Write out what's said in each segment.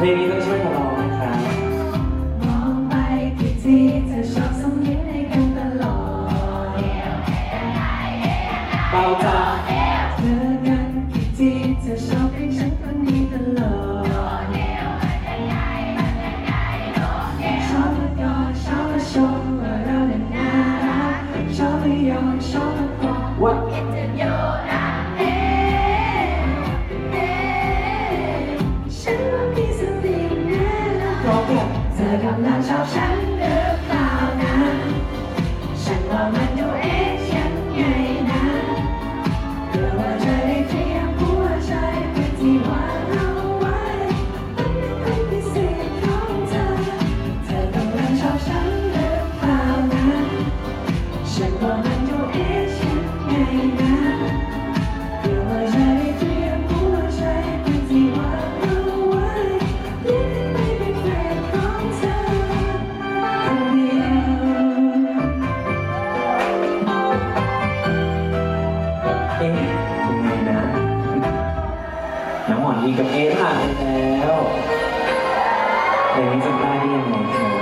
เพลงนี้ต้องช่วยกันร้องนะครับเธช่ไชอบให้ฉันคอดชอบก็ยชมว่าเราเนี่ยน่ารักชอบก็ยอมชอบก็พอ 이런아이디 어.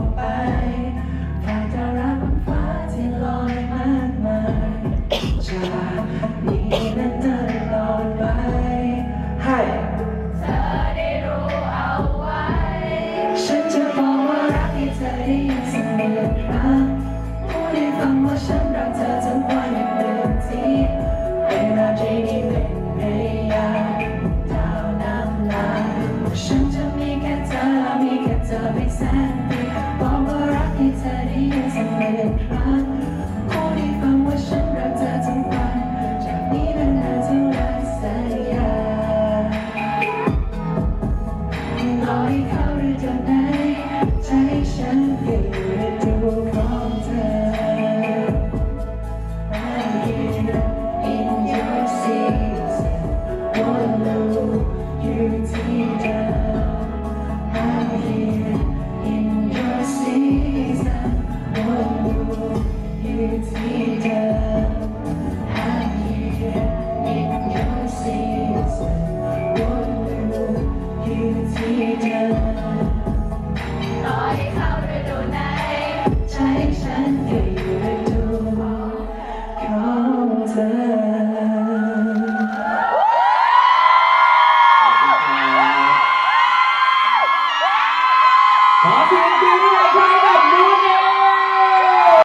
อกไปแค่จะรับฟ้าที่ลอยมากมาจามีนั้นจะลอยไปให้เธอได้รู้เอาไว้ ฉันจะบอกว่ารักที่เธอได้ยินเสมอนะผู้ได้ฟังว่าฉันรักเธอจนวันเดิมที่เป็นราใจที่เป็นเรียดาวน้ำลายฉันจะมีแค่เธอมีแค่เธอไปแสน